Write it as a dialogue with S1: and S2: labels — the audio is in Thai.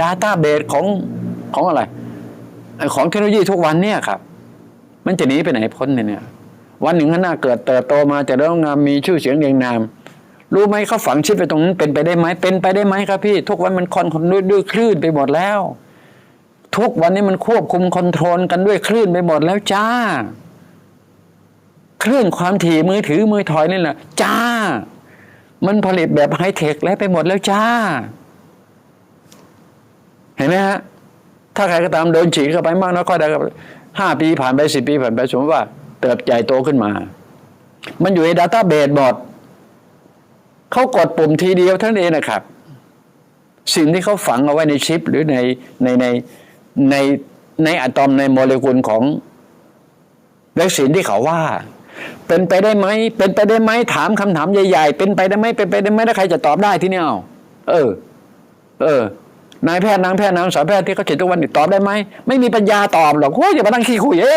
S1: ดาต้าเบสของของอะไร ของเทคโนโลยีทุกวันเนี่ยครับ มันจะหนีไปไหนพ้นเนี่ย วันหนึ่งข้างหน้าเกิดเติบโตมาเจะเริ่มงามมีชื่อเสียงเรียงนาม รู้ไหมเขาฝังชิปไปตรงนั้นเป็นไปได้ไหมเป็นไปได้ไหมครับพี่ ทุกวันมันคอนคนด้วยด้วยคลื่นไปหมดแล้ว ทุกวันนี้มันควบคุมคอนโทรลกันด้วยคลื่นไปหมดแล้วจ้า คลื่นความถี่มือถือมือถอยนี่แหละจ้า มันผลิตแบบไฮเทคแล้วไปหมดแล้วจ้า ห็นไหมฮะ ถ้าใครก็ตามโดนฉีดเข้าไปมากน้อยก็ได้ครับห้าปีผ่านไปสิบปีผ่านไปสมมติว่า เติบใหญ่โตขึ้นมา มันอยู่ในดัตต้าเบสหมดเขากดปุ่มทีเดียวท่านเองนะครับ สิ่งที่เขาฝังเอาไว้ในชิป หรือในในในในในอะตอมในโมเลกุลของวัคซีนที่เขาว่า เป็นไปได้ไหมเป็นไปได้ไหมถามคำถามใหญ่ ๆ เป็นไปได้ไหมเป็นไปได้ไหมแล้วใครจะตอบได้ที่นี่เอาเออ เออ นายแพทย์นางแพทย์นางสาวแพทย์ที่เขาฉีดทุกวันนี่ตอบได้ไหมไม่มีปัญญาตอบหรอกโอ้ยอย่ามาตั้งขี้คุยเอ๊